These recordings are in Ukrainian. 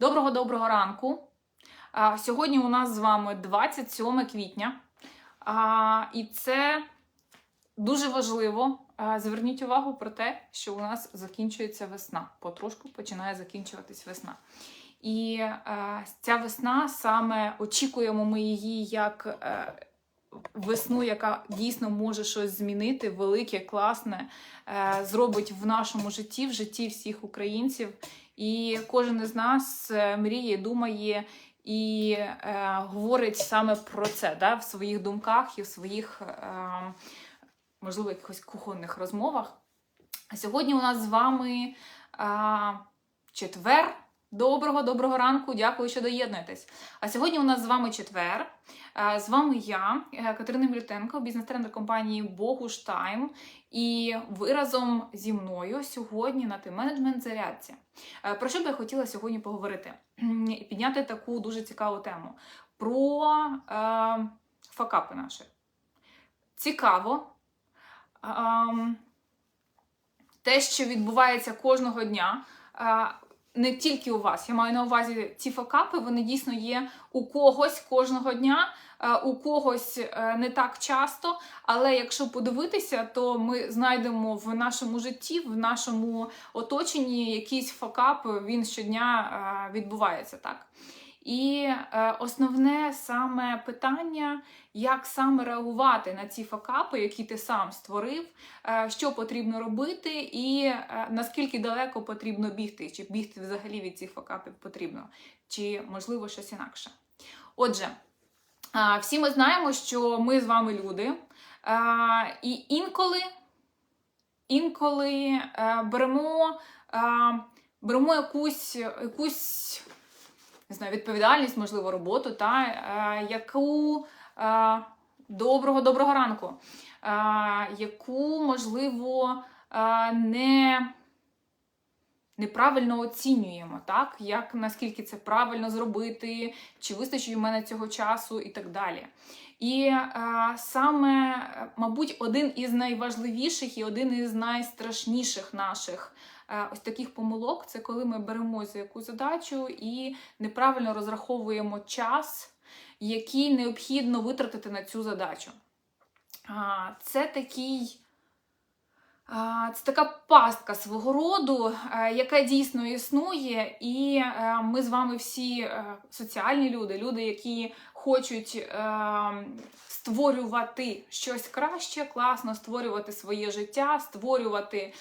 Доброго-доброго ранку. Сьогодні у нас з вами 27 квітня. І це дуже важливо. Зверніть увагу про те, що у нас закінчується весна. Потрошку починає закінчуватись весна. І ця весна саме очікуємо ми її як е, весну, яка дійсно може щось змінити, велике, класне, е, зробить в нашому житті, в житті всіх українців. І кожен із нас е, мріє, думає і е, говорить саме про це да, в своїх думках і в своїх, е, можливо, якихось кухонних розмовах. А сьогодні у нас з вами е, четвер. Доброго, доброго ранку, дякую, що доєднуєтесь. А сьогодні у нас з вами четвер. Е, З вами я, е, Катерина Мілютенко, бізнес-тренер компанії Богуш Тайм. І ви разом зі мною сьогодні на тим менеджмент зарядці. Е, Про що би я хотіла сьогодні поговорити? І підняти таку дуже цікаву тему про е, факапи наші. Цікаво. Ем, те, що відбувається кожного дня. е, не тільки у вас, я маю на увазі ці факапи, вони дійсно є у когось кожного дня, е, у когось е, не так часто. Але якщо подивитися, то ми знайдемо в нашому житті, в нашому оточенні якийсь факап, він щодня е, відбувається так. І е, основне саме питання, як саме реагувати на ці факапи, які ти сам створив, е, що потрібно робити, і е, наскільки далеко потрібно бігти, чи бігти взагалі від цих факапів потрібно, чи можливо щось інакше. Отже, е, всі ми знаємо, що ми з вами люди, е, і інколи, інколи е, беремо, е, беремо якусь, якусь не знаю, відповідальність, можливо, роботу, та, е, яку е, доброго доброго ранку, е, яку, можливо, е, не неправильно оцінюємо, так? Як наскільки це правильно зробити, чи вистачить у мене цього часу і так далі. І е, саме, мабуть, один із найважливіших і один із найстрашніших наших е, ось таких помилок це коли ми беремо за яку задачу і неправильно розраховуємо час, який необхідно витратити на цю задачу. Це такий. Це така пастка свого роду, е, яка дійсно існує, і е, ми з вами всі е, соціальні люди, люди, які хочуть створювати щось краще, класно створювати своє життя, створювати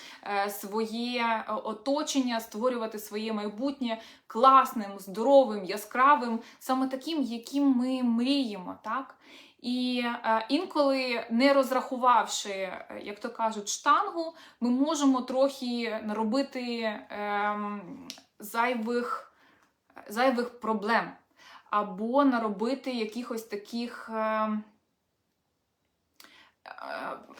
своє оточення, створювати своє майбутнє класним, здоровим, яскравим, саме таким, яким ми мріємо, так? І е, інколи, не розрахувавши, е, як то кажуть, штангу, ми можемо трохи наробити е, зайвих, зайвих проблем або наробити якихось таких. Е, е,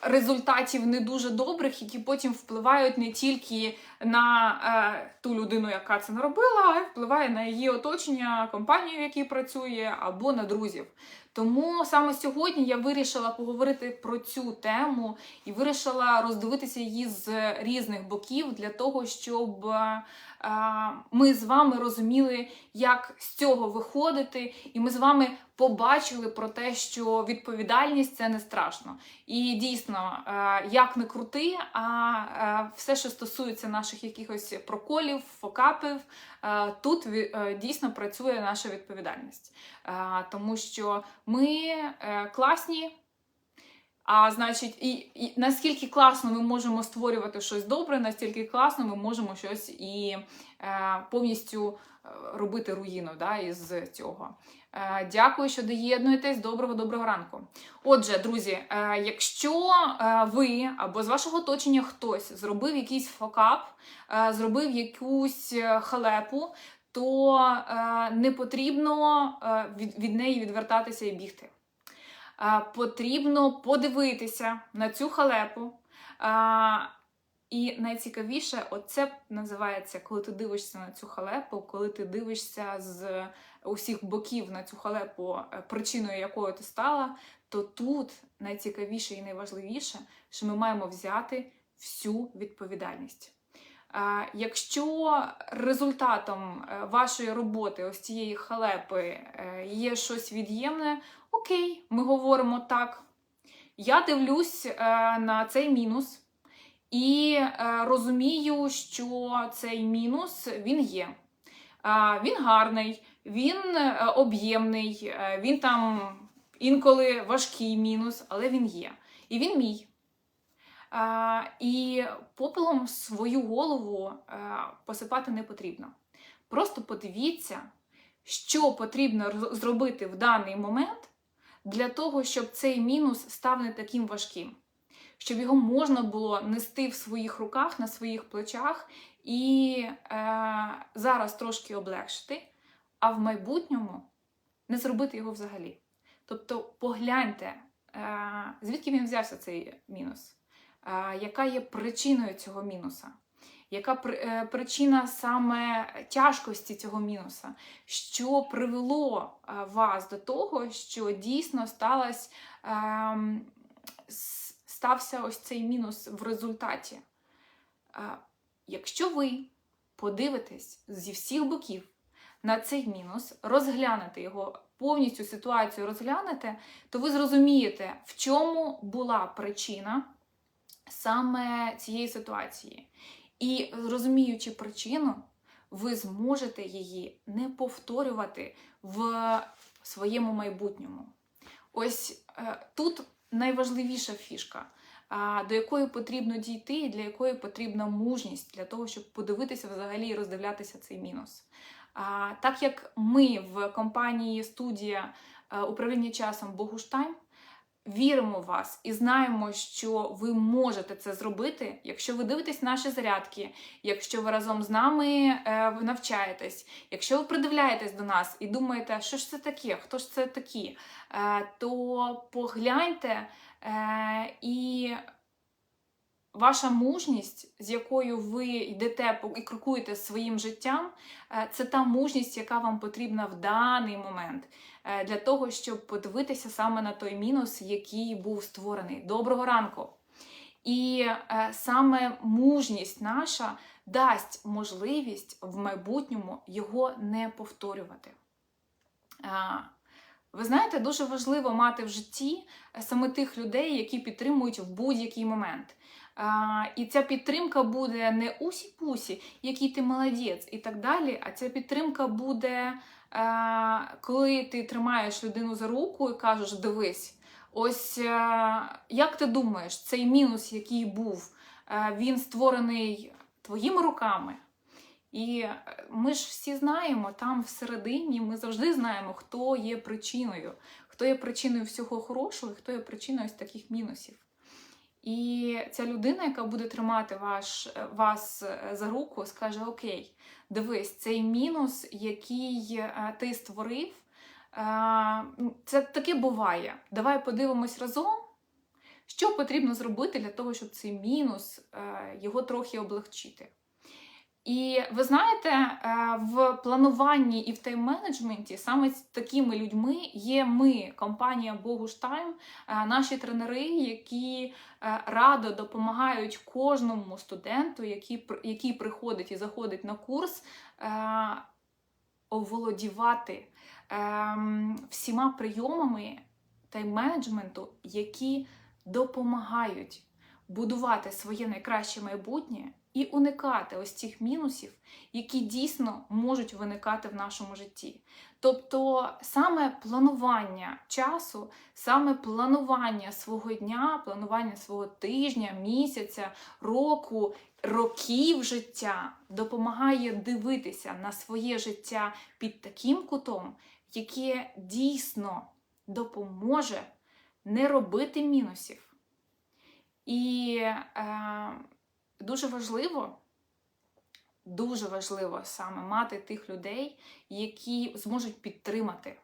Результатів не дуже добрих, які потім впливають не тільки на е, ту людину, яка це наробила, а й впливає на її оточення, компанію, в якій працює, або на друзів. Тому саме сьогодні я вирішила поговорити про цю тему і вирішила роздивитися її з різних боків для того, щоб е, ми з вами розуміли, як з цього виходити, і ми з вами побачили про те, що відповідальність це не страшно. І дійсно, е, як не крути, а е, все, що стосується наших якихось проколів, фокапів, е, тут дійсно працює наша відповідальність. Тому що ми класні. А значить, і, і наскільки класно ми можемо створювати щось добре, настільки класно ми можемо щось і е, повністю робити руїну да, із цього. Е, дякую, що доєднуєтесь. Доброго доброго ранку. Отже, друзі, е, якщо е, ви або з вашого оточення хтось зробив якийсь факап, е, зробив якусь халепу, то не потрібно від, неї відвертатися і бігти. Потрібно подивитися на цю халепу. І найцікавіше, оце називається, коли ти дивишся на цю халепу, коли ти дивишся з усіх боків на цю халепу, е, причиною якою ти стала, то тут найцікавіше і найважливіше, що ми маємо взяти всю відповідальність. Е, Якщо результатом е, вашої роботи, ось цієї халепи, є щось від'ємне, окей, ми говоримо так. Я дивлюсь на цей мінус і е, розумію, що цей мінус він є. Е, Він гарний, він е, об'ємний, е, він там інколи важкий мінус, але він є. І він мій. А, і попелом свою голову е, посипати не потрібно. Просто подивіться, що потрібно зробити в даний момент для того, щоб цей мінус став не таким важким, щоб його можна було нести в своїх руках, на своїх плечах і е, зараз трошки облегшити, а в майбутньому не зробити його взагалі. Тобто погляньте, е, звідки він взявся цей мінус. Е, яка є причиною цього мінуса? Яка е, причина саме тяжкості цього мінуса? Що привело е, вас до того, що дійсно сталося, ем, стався ось цей мінус в результаті? Якщо ви подивитесь зі всіх боків на цей мінус, розглянете його, повністю ситуацію розглянете, то ви зрозумієте, в чому була причина саме цієї ситуації. І розуміючи причину, ви зможете її не повторювати в своєму майбутньому. Ось е, тут найважливіша фішка, до якої потрібно дійти, і для якої потрібна мужність для того, щоб подивитися взагалі і роздивлятися цей мінус. Так як ми в компанії студія е, управління часом Богуштайм віримо в вас і знаємо, що ви можете це зробити, якщо ви дивитесь наші зарядки, якщо ви разом з нами е, навчаєтесь, якщо ви придивляєтесь до нас і думаєте, що ж це таке, хто ж це такі, е, то погляньте е, і. Ваша мужність, з якою ви йдете і крокуєте своїм життям, е, це та мужність, яка вам потрібна в даний момент е, для того, щоб подивитися саме на той мінус, який був створений. Доброго ранку! І е, саме мужність наша дасть можливість в майбутньому його не повторювати. Ви знаєте, дуже важливо мати в житті саме тих людей, які підтримують в будь-який момент. А, І ця підтримка буде не усі-пусі, який ти молодець і так далі. А ця підтримка буде, е, коли ти тримаєш людину за руку і кажеш: дивись, ось е, як ти думаєш, цей мінус, який був, е, він створений твоїми руками. І е, ми ж всі знаємо, там всередині ми завжди знаємо, хто є причиною, хто є причиною всього хорошого, і хто є причиною ось таких мінусів. І ця людина, яка буде тримати ваш, вас е, за руку, скаже: Окей, дивись, цей мінус, який е, ти створив, е, це таке буває. Давай подивимось разом, що потрібно зробити для того, щоб цей мінус його трохи облегчити. І ви знаєте, е, в плануванні і в тайм-менеджменті саме з такими людьми є ми, компанія Богуштайм, е, наші тренери, які е, радо допомагають кожному студенту, який, який приходить і заходить на курс, оволодівати ем, всіма прийомами тайм-менеджменту, які допомагають будувати своє найкраще майбутнє і уникати ось цих мінусів, які дійсно можуть виникати в нашому житті. Тобто саме планування часу, саме планування свого дня, планування свого тижня, місяця, року, років життя допомагає дивитися на своє життя під таким кутом, яке дійсно допоможе не робити мінусів. І е, дуже важливо, дуже важливо саме мати тих людей, які зможуть підтримати,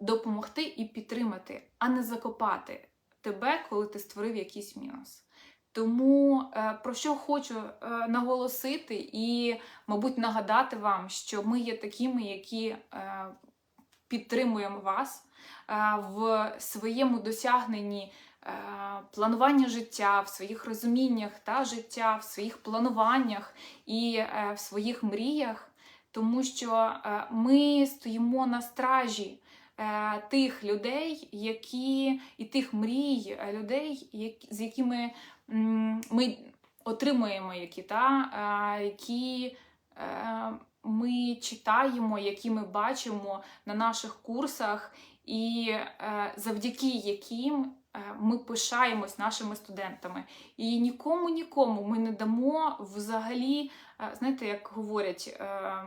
допомогти і підтримати, а не закопати тебе, коли ти створив якийсь мінус. Тому е, про що хочу е, наголосити і, мабуть, нагадати вам, що ми є такими, які е, підтримуємо вас в своєму досягненні планування життя, в своїх розуміннях та життя, в своїх плануваннях і е, в своїх мріях, тому що е, ми стоїмо на стражі е, тих людей, які і тих мрій е, людей, з якими ми отримуємо, які, та, е, які е, ми читаємо, які ми бачимо на наших курсах, і е, завдяки яким е, ми пишаємось нашими студентами. І нікому нікому ми не дамо взагалі, е, знаєте, як говорять, е,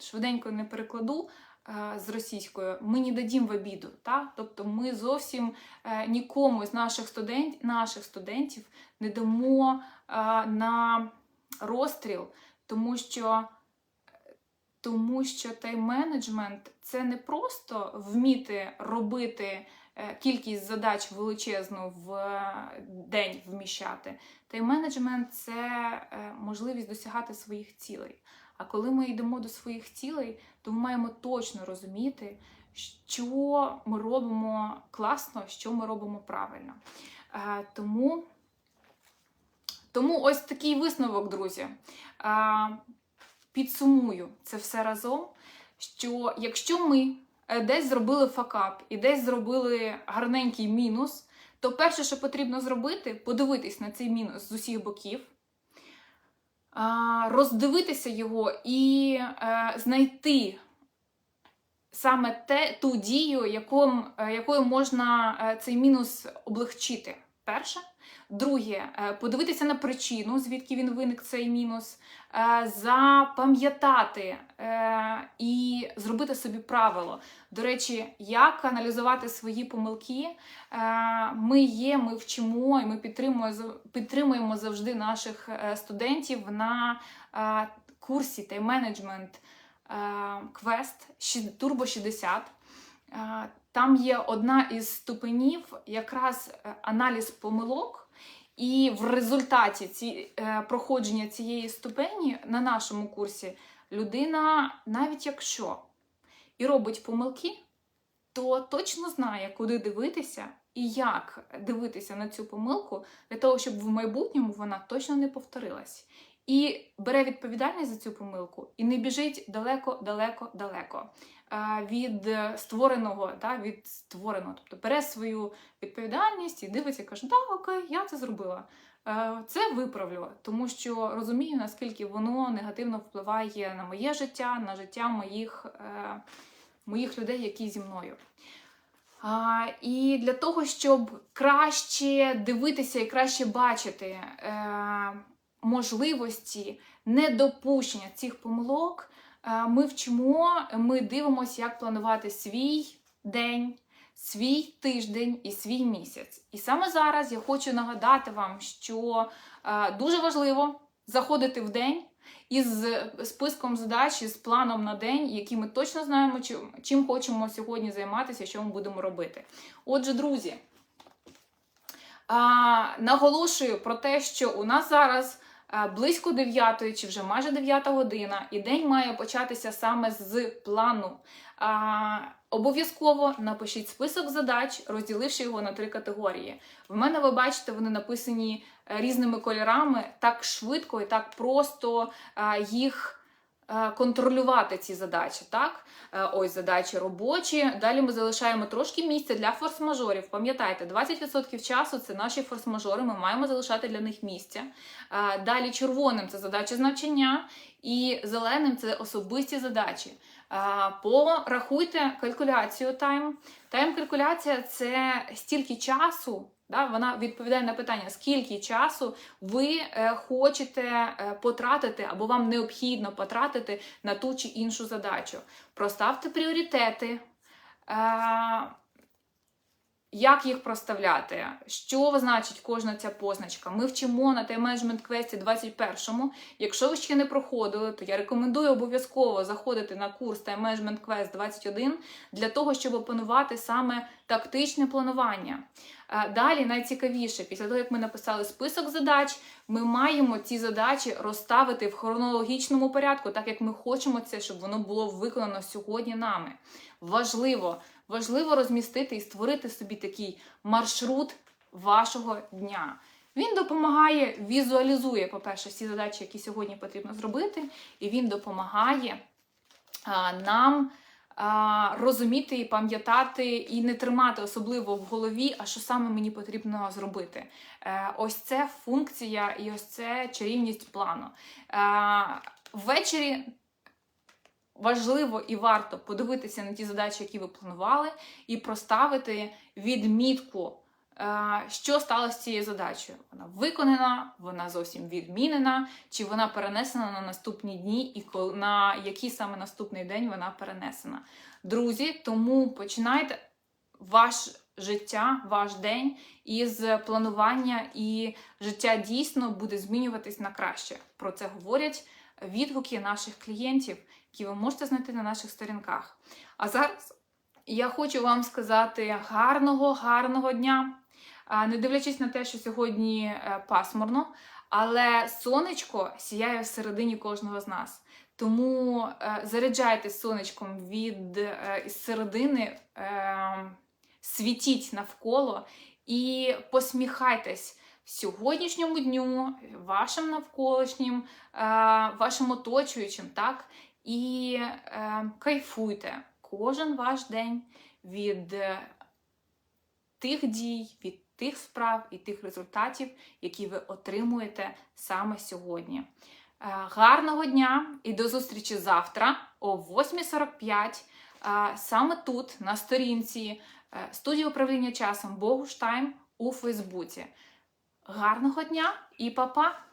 швиденько не перекладу. е, З російською ми не дадім в обіду, та? тобто ми зовсім е, нікому з наших, студент, наших студентів не дамо е, на розстріл, тому що, тому що тайм-менеджмент це не просто вміти робити е, кількість задач величезну в е, день вміщати. Тайм-менеджмент це е, можливість досягати своїх цілей. А коли ми йдемо до своїх цілей, то ми маємо точно розуміти, що ми робимо класно, що ми робимо правильно. Е, Тому, тому ось такий висновок, друзі. Е, Підсумую це все разом. Що якщо ми е, десь зробили факап і десь зробили гарненький мінус, то перше, що потрібно зробити, подивитись на цей мінус з усіх боків, роздивитися його і е, знайти саме те, ту дію, яком, е, якою можна е, цей мінус облегчити. Перше. Друге, е, подивитися на причину, звідки він виник цей мінус, е, запам'ятати е, і зробити собі правило. До речі, як аналізувати свої помилки. Ми є, ми вчимо і ми підтримуємо, завжди наших студентів на курсі тайм-менеджмент квест Turbo 60. Е, Там є одна із ступенів, якраз аналіз помилок. І в результаті ці, е, проходження цієї ступені на нашому курсі людина, навіть якщо і робить помилки, то точно знає, куди дивитися і як дивитися на цю помилку для того, щоб в майбутньому вона точно не повторилась. І бере відповідальність за цю помилку і не біжить далеко, далеко, далеко від створеного, да, від створеного, тобто бере свою відповідальність і дивиться, і так, окей, я це зробила. Е, Це виправлю, тому що розумію, наскільки воно негативно впливає на моє життя, на життя моїх, е, моїх людей, які зі мною. І для того, щоб краще дивитися і краще бачити е, можливості недопущення цих помилок, е, ми вчимо, ми дивимося, як планувати свій день, свій тиждень і свій місяць. І саме зараз я хочу нагадати вам, що е, дуже важливо заходити в день із списком задач, із планом на день, який ми точно знаємо, чим, хочемо сьогодні займатися, що ми будемо робити. Отже, друзі, а, наголошую про те, що у нас зараз близько 9 чи вже майже 9 година, і день має початися саме з плану. А, Обов'язково напишіть список задач, розділивши його на три категорії. В мене ви бачите, вони написані е, різними кольорами, так швидко і так просто е, їх е, контролювати ці задачі. Так? Е, Ось задачі робочі. Далі ми залишаємо трошки місця для форс-мажорів. Пам'ятайте, 20% часу це наші форс-мажори, ми маємо залишати для них місця. Е, Далі червоним це задачі з навчання, і зеленим це особисті задачі. Порахуйте калькуляцію тайм. Тайм-калькуляція це стільки часу, да, вона відповідає на питання, скільки часу ви е, хочете е, потратити або вам необхідно потратити на ту чи іншу задачу. Проставте пріоритети. Е, як їх проставляти? Що значить кожна ця позначка? Ми вчимо на тайм-менеджмент квесті 21-му. Якщо ви ще не проходили, то я рекомендую обов'язково заходити на курс тайм-менеджмент квест 21 для того, щоб опанувати саме тактичне планування. Далі найцікавіше, після того, як ми написали список задач, ми маємо ці задачі розставити в хронологічному порядку, так як ми хочемо це, щоб воно було виконано сьогодні нами. Важливо, важливо розмістити і створити собі такий маршрут вашого дня. Він допомагає, візуалізує, по-перше, всі задачі, які сьогодні потрібно зробити, і він допомагає а, нам розуміти і пам'ятати, і не тримати особливо в голові, а що саме мені потрібно зробити. Е, ось це функція і ось це чарівність плану. Е, ввечері важливо і варто подивитися на ті задачі, які ви планували, і проставити відмітку. Е, Що сталося з цією задачею? Вона виконана, вона зовсім відмінена, чи вона перенесена на наступні дні, і на який саме наступний день вона перенесена. Друзі, тому починайте ваш життя, ваш день із планування, і життя дійсно буде змінюватись на краще. Про це говорять відгуки наших клієнтів, які ви можете знайти на наших сторінках. А зараз я хочу вам сказати гарного, гарного дня. Не дивлячись на те, що сьогодні е, пасмурно, але сонечко сіяє всередині кожного з нас. Тому е, заряджайтесь сонечком від е, із середини, е, світіть навколо і посміхайтесь сьогоднішньому дню, вашим навколишнім, вашим оточуючим, так? І кайфуйте кожен ваш день від тих дій, від тих справ і тих результатів, які ви отримуєте саме сьогодні. Е, Гарного дня і до зустрічі завтра о 8.45 е, саме тут, на сторінці е, студії управління часом Богуштайм у Фейсбуці. Гарного дня і па-па!